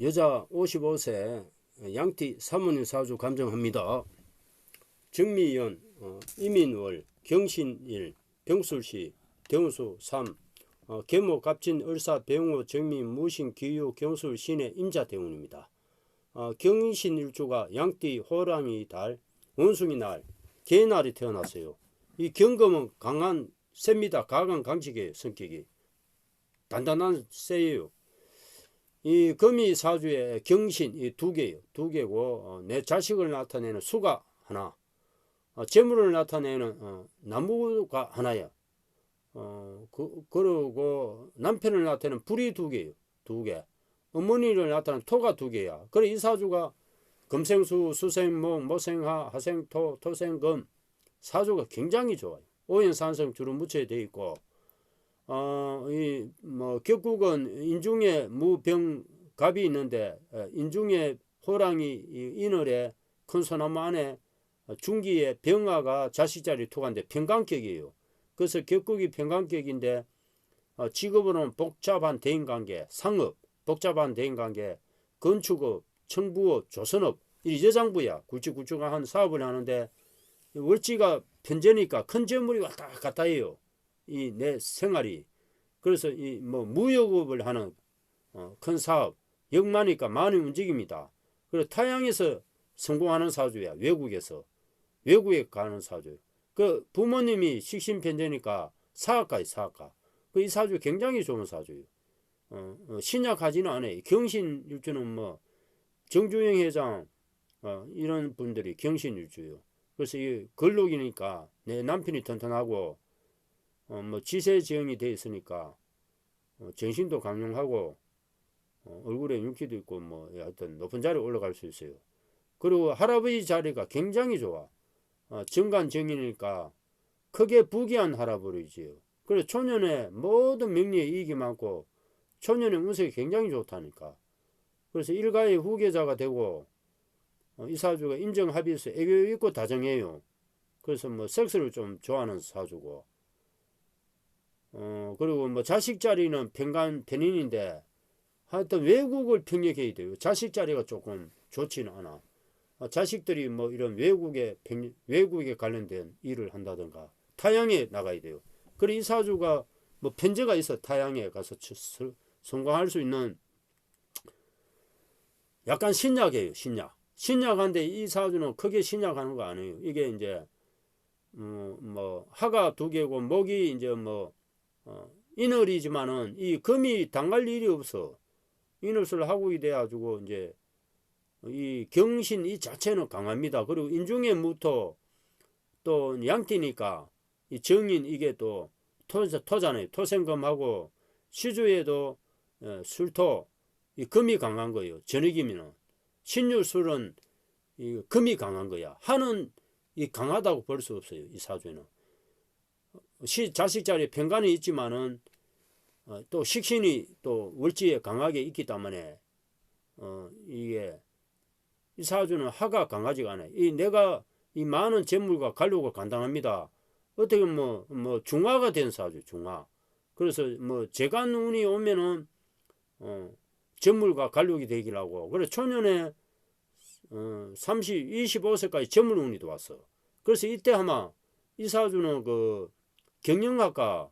여자 55세 양띠 사모님 사주 감정합니다. 정미연, 어, 이민월, 경신일, 병술시, 경수 3, 어, 계모 갑진 을사 병호 정미 무신 기유 경술 신의 임자 대운입니다. 어, 경신일주가 양띠 호랑이 달 원숭이 날 개날이 태어났어요. 이 경금은 강한 셉니다. 강한 강직의 성격이 단단한 세예요. 이 금이 사주의 경신 이 두 개요. 두 개고 어, 내 자식을 나타내는 수가 하나, 어, 재물을 나타내는 어, 나무가 하나야. 어, 그, 그러고 남편을 나타내는 불이 두 개요. 두 개. 어머니를 나타내는 토가 두 개야. 그래 이 사주가 금생수, 수생목, 모생하, 하생토, 토생금 사주가 굉장히 좋아요. 오행산성 주로 묻혀야 돼 있고 어, 이, 뭐, 격국은 인중에 무병갑이 있는데, 어, 인중에 호랑이 이 인월에 큰 소나무 안에 중기에 병화가 자식자리 투가인데 평강격이에요. 그래서 격국이 평강격인데, 어, 직업으로는 복잡한 대인관계, 상업, 복잡한 대인관계, 건축업, 청부업, 조선업, 이 여장부야. 굵직굵직한 사업을 하는데, 월지가 편제니까 큰 재물이 왔다 갔다 해요. 이 내 생활이 그래서 이 뭐 무역업을 하는 어, 큰 사업 역마니까 많이 움직입니다. 그리고 타양에서 성공하는 사주야 외국에서 외국에 가는 사주. 그 부모님이 식신편제니까 사학가이 사학가. 그 이 사주 굉장히 좋은 사주예요. 어, 어, 신약하지는 않아요. 경신일주는 뭐 정주영 회장 어, 이런 분들이 경신일주요. 그래서 이 걸록이니까 내 남편이 튼튼하고 어, 뭐 지세 지형이 돼 있으니까 어, 정신도 강력하고 어, 얼굴에 윤기도 있고 뭐 하여튼 높은 자리에 올라갈 수 있어요. 그리고 할아버지 자리가 굉장히 좋아. 어, 정관 정인이니까 크게 부귀한 할아버지지요. 그래서 초년에 모든 명리에 이익이 많고 초년의 운석이 굉장히 좋다니까. 그래서 일가의 후계자가 되고 어, 이 사주가 인정합의해서 애교 있고 다정해요. 그래서 뭐 섹스를 좀 좋아하는 사주고 어, 그리고 뭐 자식 자리는 평간 편인인데 하여튼 외국을 평력해야 돼요. 자식 자리가 조금 좋지는 않아. 어, 자식들이 뭐 이런 외국에 평, 외국에 관련된 일을 한다든가 타양에 나가야 돼요. 그리고 이 사주가 뭐 편제가 있어 타양에 가서 치- 성공할 수 있는 약간 신약이에요. 신약. 신약한데 이 사주는 크게 신약하는 거 아니에요. 이게 이제 음, 뭐 하가 두 개고 목이 이제 뭐 어, 인월이지만은 이 금이 당갈 일이 없어. 인월을 하고 돼가지고 이제 이 경신 이 자체는 강합니다. 그리고 인중의 무토 또 양띠니까 이 정인 이게 또 토, 토잖아요. 토생금하고 시주에도 어, 술토 이 금이 강한 거예요. 전액이면은 신유술은 이 금이 강한 거야. 한은 이 강하다고 볼 수 없어요. 이 사주에는. 시, 자식 자리에 편간이 있지만은 어, 또 식신이 또 월지에 강하게 있기 때문에 어, 이게 이 사주는 하가 강하지가 않아요. 이 내가 이 많은 재물과 관록을 감당합니다. 어떻게 뭐, 뭐 중화가 된 사주, 중화. 그래서 뭐 재간 운이 오면은 어, 재물과 관록이 되기를 하고 그래 초년에 어, 30, 25세까지 재물 운이 들어왔어. 그래서 이때 아마 이 사주는 그 경영학과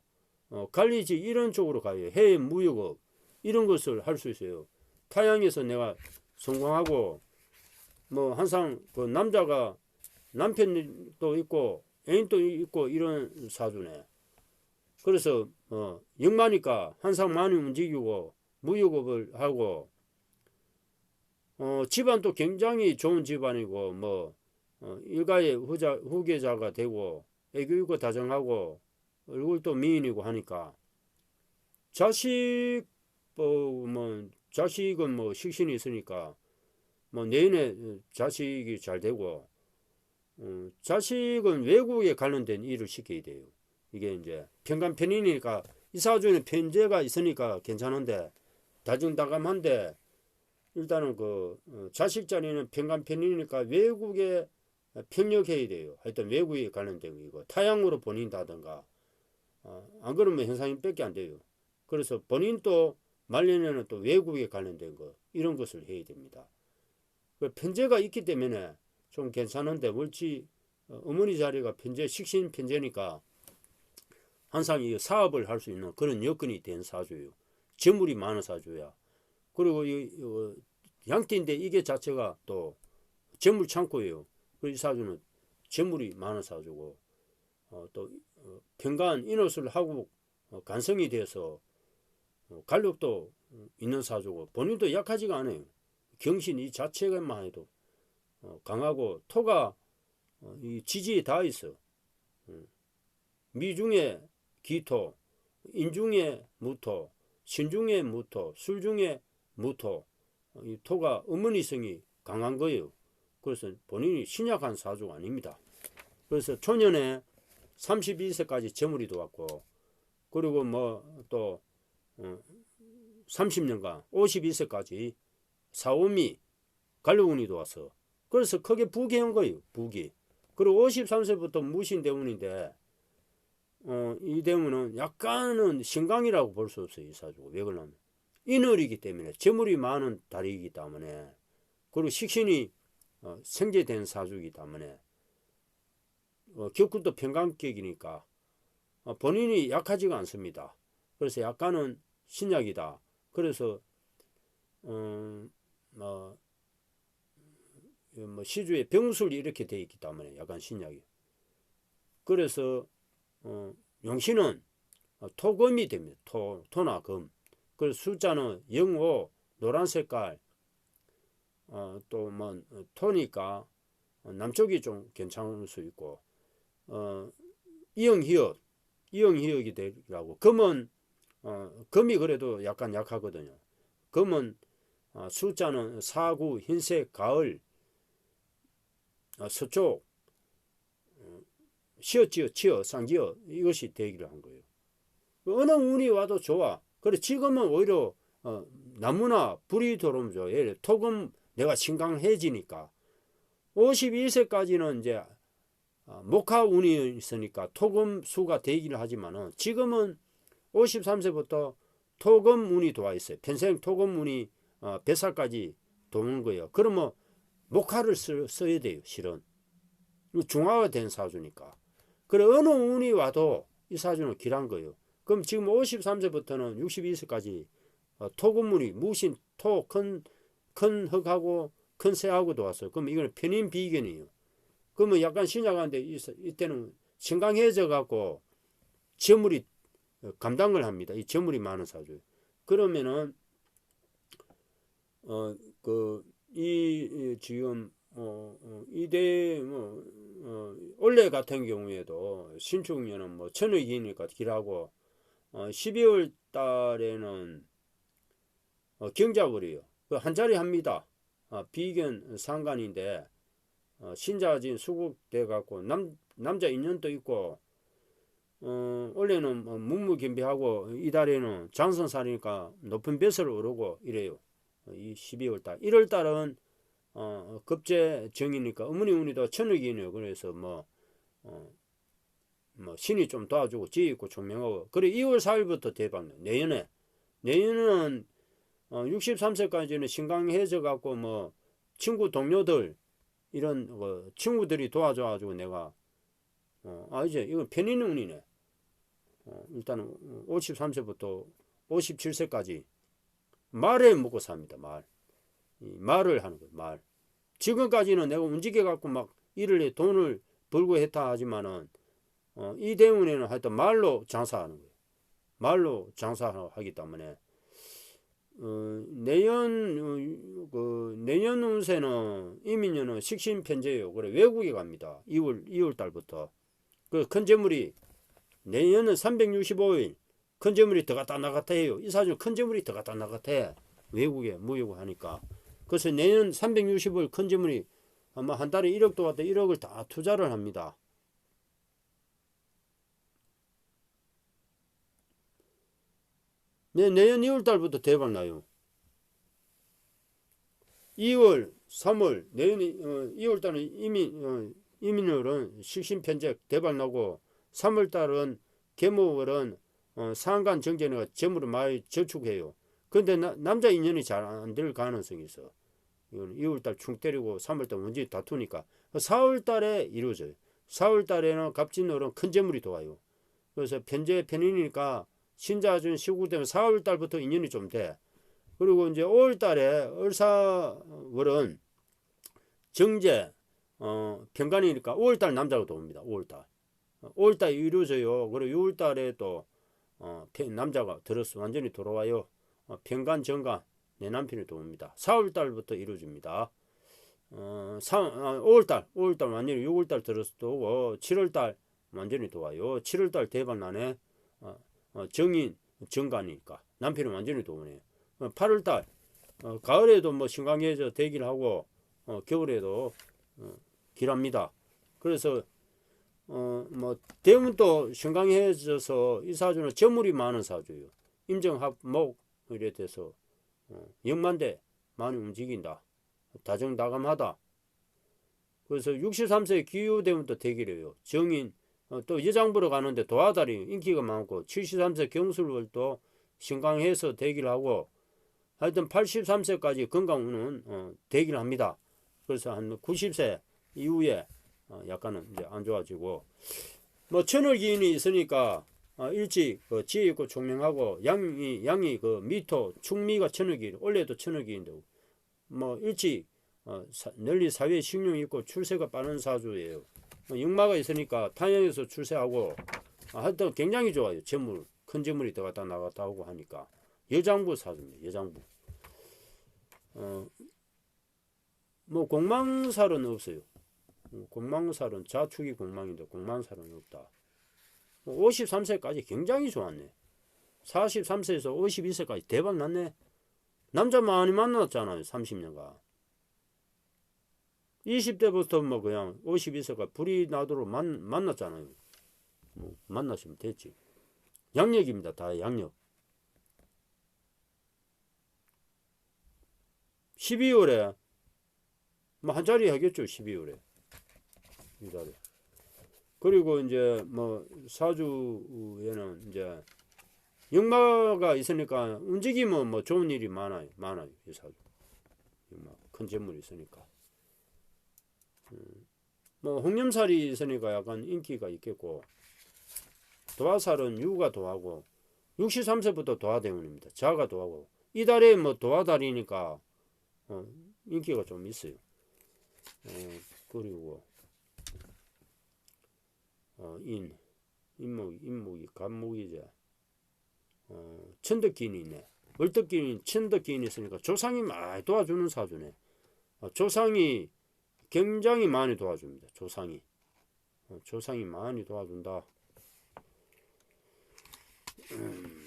어, 관리직 이런 쪽으로 가요. 해외 무역업 이런 것을 할 수 있어요. 타양에서 내가 성공하고 뭐 항상 그 남자가 남편도 있고 애인도 있고 이런 사주네. 그래서 어, 영마니까 항상 많이 움직이고 무역업을 하고 어, 집안도 굉장히 좋은 집안이고 뭐 어, 일가의 후자, 후계자가 되고 애교 있고 다정하고 얼굴도 미인이고 하니까 자식 뭐 뭐 자식은 뭐 식신이 있으니까 뭐 내년에 자식이 잘 되고 어, 자식은 외국에 관련된 일을 시켜야 돼요. 이게 이제 평간 편인이니까 이 사주에는 편제가 있으니까 괜찮은데 다정다감한데 일단은 그 어, 자식 자리는 평간 편인이니까 외국에 평력해야 돼요. 하여튼 외국에 관련된 이거 타양으로 보낸다든가 어, 안 그러면 현상이 밖에 안 돼요. 그래서 본인도 말년에는 또 외국에 관련된 거 이런 것을 해야 됩니다. 그 편제가 있기 때문에 좀 괜찮은데 월지 어, 어머니 자리가 편제 식신 편제니까 항상 이 사업을 할 수 있는 그런 여건이 된 사주예요. 재물이 많은 사주야. 그리고 이, 이 양띠인데 이게 자체가 또 재물 창고예요. 그이 사주는 재물이 많은 사주고 어, 또 어, 평간 인호술 하고 어, 간성이 돼서 어, 간력도 있는 사주고 본인도 약하지가 않아요. 경신 이 자체만 해도 어, 강하고 토가 어, 이 지지에 다 있어. 음. 미중에 기토, 인중에 무토, 신중에 무토, 술중에 무토. 어, 이 토가 어머니성이 강한 거예요. 그래서 본인이 신약한 사주가 아닙니다. 그래서 초년에 32세까지 재물이 들어왔고 그리고 뭐또 어, 30년간 52세까지 사오미 관료운이 들어와서 그래서 크게 부귀한 거예요. 부귀. 그리고 53세부터 무신 대운인데 어, 이 대운은 약간은 신강이라고 볼 수 없어요. 이 사주가. 왜 그러냐면 인월이기 때문에 재물이 많은 달이기 때문에 그리고 식신이 어, 생제된 사주이기 때문에 어, 격구도 평강격이니까 어, 본인이 약하지가 않습니다. 그래서 약간은 신약이다. 그래서 음, 뭐, 뭐 시주에 병술이 이렇게 되어 있기 때문에 약간 신약이. 그래서 어, 용신은 토금이 됩니다. 토, 토나 금. 그래서 숫자는 05 노란 색깔 어, 또뭐 토니까 남쪽이 좀 괜찮을 수 있고 어, 이영희역 이영희역이 되라고 금은 어, 금이 그래도 약간 약하거든요. 금은 어, 숫자는 사구 흰색 가을 어, 서쪽 어, 시어지어 치어 상지어 이것이 되기를 한 거예요. 어느 운이 와도 좋아. 그래 지금은 오히려 어, 나무나 불이 들어오면 좋아. 예를 토금 내가 신강해지니까 52세까지는 이제 어, 목화 운이 있으니까 토금 수가 되기를 하지만은 지금은 53세부터 토금 운이 들어와 있어요. 평생 토금 운이 어, 도는 거예요. 그러면 목화를 쓰, 써야 돼요. 실은 중화가 된 사주니까. 그래 어느 운이 와도 이 사주는 길한 거예요. 그럼 지금 53세부터는 62세까지 어, 토금운이 무신 토 큰 큰 흙하고 큰 새하고 도 왔어요. 그럼 이거는 편인 비견이에요. 그러면 약간 신약한데 이때는 신강해져 갖고 재물이 감당을 합니다. 이 재물이 많은 사주. 그러면은 어그이 지금 어, 어 이대 뭐 어, 원래 같은 경우에도 신축년은 뭐 천억이니까 길하고 어, 12월 달에는 어, 경자월이요. 그 한 자리 합니다. 어, 비견 상관인데 어, 신자진 수국돼 갖고 남 남자 인연도 있고 어, 원래는 뭐 묵묵견비하고 이달에는 장선살이니까 높은 벼슬을 오르고 이래요. 어, 이 12월 달. 1월 달은 어, 급제 정이니까 어머니 운이도 천억이네요. 그래서 뭐, 어, 뭐 신이 좀 도와주고 지혜 있고 총명하고 그래 2월 4일부터 대박 내년에 내년은 어, 63세까지는 신강해져 갖고 뭐 친구 동료들 이런 뭐 친구들이 도와줘 가지고 내가 어, 아 이제 이건 편인 운이네. 어, 일단은 53세부터 57세까지 말에 먹고 삽니다. 말. 이 말을 하는 거예요. 말. 지금까지는 내가 움직여 갖고 막 일을 해 돈을 벌고 했다 하지만은 어, 이 대운에는 하여튼 말로 장사하는 거예요. 말로 장사하기 때문에 어, 내년 어, 그 내년 운세는 이민년은 식신 편제예요. 그래 외국에 갑니다. 2월 2월 달부터 그 큰 재물이 내년은 365일 큰 재물이 들어갔다 나갔다 해요. 이 사주 큰 재물이 들어갔다 나갔다 해. 외국에 모이고 하니까 그래서 내년 365일 큰 재물이 아마 한 달에 1억도 왔다 1억을 다 투자를 합니다. 내, 내년 2월 달부터 대박 나요. 2월, 3월, 내년 어, 2월 달은 이민, 어, 이민월은 식신편제 대박 나고 3월 달은 개모월은 어, 상간 정전회가 재물을 많이 저축해요. 근데 나, 남자 인연이 잘 안 될 가능성이 있어. 이건 2월 달 충 때리고 3월달 원지 다투니까 4월 달에 이루어져요. 4월 달에는 갑진월은 큰 재물이 들어와요. 그래서 편제 편인이니까 신자준 시국 되면 4월 달부터 인연이 좀 돼. 그리고 이제 5월달에 을사월은 정제 어, 편간이니까 5월달 남자가 들어옵니다. 5월달. 5월달 이루어져요. 그리고 6월달에 또 어, 편- 남자가 들어서 완전히 돌아와요. 어, 편간 정간 내 남편이 들어옵니다. 4월달부터 이루어집니다. 어, 3, 아, 5월달, 5월달 완전히 6월달 들어서 또 7월달 완전히 도와요. 7월달 대박 나네. 어, 어, 정인 정간이니까 남편이 완전히 도우네. 어, 8월달 어, 가을에도 뭐 신강해져 대기를 하고 어, 겨울에도 어, 길합니다. 그래서 어, 뭐 대문도 신강해져서 이 사주는 저물이 많은 사주예요. 임정합목 이래 돼서 어, 영만대 많이 움직인다. 다정다감하다. 그래서 63세 기후되면 또 대기래요. 정인 어, 또 여장부로 가는데 도화달이 인기가 많고 73세 경술월도 신강해서 대기를 하고 하여튼 83세까지 건강운은 어, 대기를 합니다. 그래서 한 90세 이후에 어, 약간은 이제 안 좋아지고 뭐 천을기인이 있으니까 어, 일찍 그 지혜 있고 총명하고 양이 양이 그 미토 충미가 천을기인 원래도 천을기인데 뭐 일찍 어, 사- 널리 사회에 식룡이 있고 출세가 빠른 사주예요. 어, 역마가 있으니까 탄양에서 출세하고 아, 하여튼 굉장히 좋아요. 재물 큰 재물이 들어갔다 나갔다 하고 하니까 여장부 사주입니다. 여장부. 어, 뭐 공망살은 없어요. 어, 공망살은 자축이 공망인데 공망살은 없다. 53세까지 굉장히 좋았네. 43세에서 52세까지 대박 났네. 남자 많이 만났잖아요. 30년간. 20대부터 뭐 그냥 52세가 불이 나도록 만, 만났잖아요. 뭐 만났으면 됐지. 양력입니다. 다 양력. 12월에 뭐 한 자리 하겠죠. 12월에. 이 자리. 그리고 이제 뭐 사주에는 이제 역마가 있으니까 움직이면 뭐 좋은 일이 많아요. 많아요. 이 사주. 역마 큰 재물이 있으니까. 뭐 홍념살이 있으니까 약간 인기가 있겠고 도화살은 유가 도하고 63세부터 도화대운입니다. 자가 도하고 이달에 뭐 도화달이니까 어, 인기가 좀 있어요. 어, 그리고 어, 인 인목이 인목이 간목이제 어, 천덕기인이 있네. 월덕기인 천덕기인이 있으니까 조상이 많이 도와주는 사주네. 어, 조상이 굉장히 많이 도와줍니다. 조상이. 어, 조상이 많이 도와준다. 음.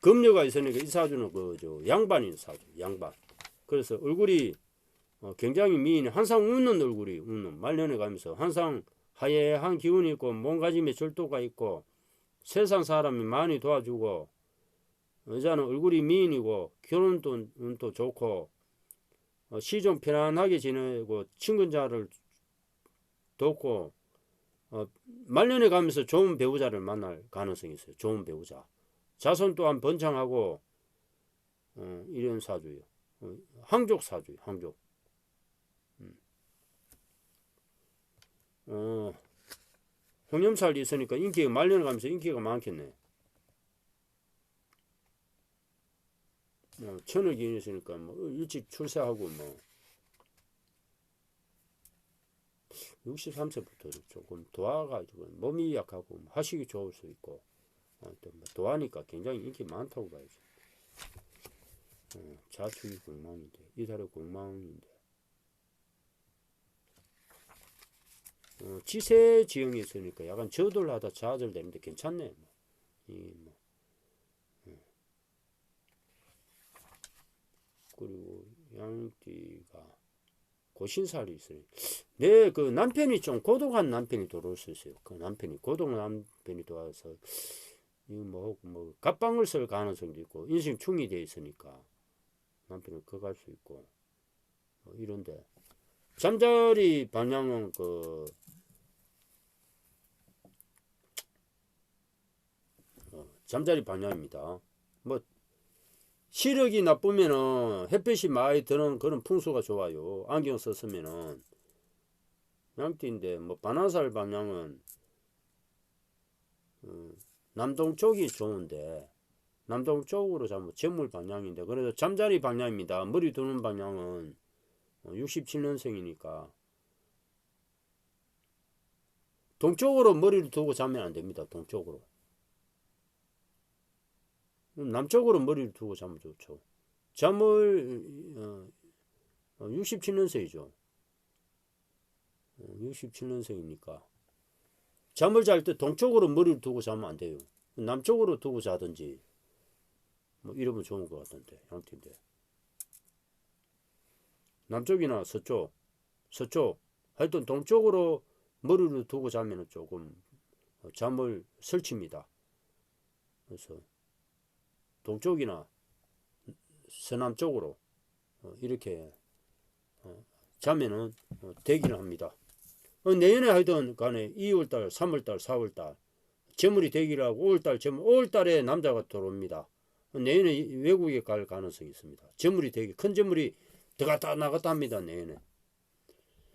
금녀가 있으니까 이 사주는 그저 양반인 사주, 양반. 그래서 얼굴이 어, 굉장히 미인, 항상 웃는 얼굴이 웃는 말년에 가면서 항상 하얘한 기운이 있고 몸가짐에 절도가 있고 세상 사람이 많이 도와주고 여자는 얼굴이 미인이고 결혼도 운도 좋고 어, 시좀 편안하게 지내고 친근자를 돕고 어, 말년에 가면서 좋은 배우자를 만날 가능성이 있어요. 좋은 배우자. 자손 또한 번창하고 어, 이런 사주예요. 어, 항족 사주예요. 항족. 음. 어, 홍염살이 있으니까 인기가 말년에 가면서 인기가 많겠네. 뭐 천을 기인이 있으니까 뭐 일찍 출세하고 뭐 63세부터 조금 도와가지고 몸이 약하고 뭐 하식이 좋을 수 있고 도하니까 굉장히 인기 많다고 봐야지. 어, 자축이 공망인데 이달의 공망인데 어, 지세 지형이 있으니까 약간 저돌하다 좌절되는데 괜찮네. 뭐. 이 뭐. 그리고 양띠가 고신살이 있어요. 내그 남편이 좀 고독한 남편이 들어올 수 있어요. 그 남편이 고독한 남편이 들어와서 이뭐 뭐, 뭐 갑방을 쓸 가능성도 있고 인생 충이 되어 있으니까 남편은 그갈 수 있고 뭐 이런데 잠자리 방향은 그 어, 잠자리 방향입니다. 뭐 시력이 나쁘면은 햇빛이 많이 드는 그런 풍수가 좋아요. 안경 썼으면은 양띠인데 뭐 바나살 방향은 음, 남동쪽이 좋은데 남동쪽으로 잡으면 재물 방향인데 그래도 잠자리 방향입니다. 머리 두는 방향은 67년생이니까 동쪽으로 머리를 두고 자면 안 됩니다. 동쪽으로. 남쪽으로 머리를 두고 자면 좋죠. 잠을 어, 67년생이죠. 67년생이니까 잠을 잘 때 동쪽으로 머리를 두고 자면 안 돼요. 남쪽으로 두고 자든지 뭐 이러면 좋은 것 같던데 양띠인데 남쪽이나 서쪽, 서쪽 하여튼 동쪽으로 머리를 두고 자면 조금 잠을 설칩니다. 그래서 동쪽이나 서남쪽으로 어, 이렇게 어, 자면은 어, 되기를 합니다. 내년에 하여튼 간에 2월달, 3월달, 4월달 재물이 되기를 하고 5월달, 재물, 5월달에 남자가 들어옵니다. 내년에 외국에 갈 가능성이 있습니다. 재물이 되기, 큰 재물이 들어갔다 나갔다 합니다. 내년에.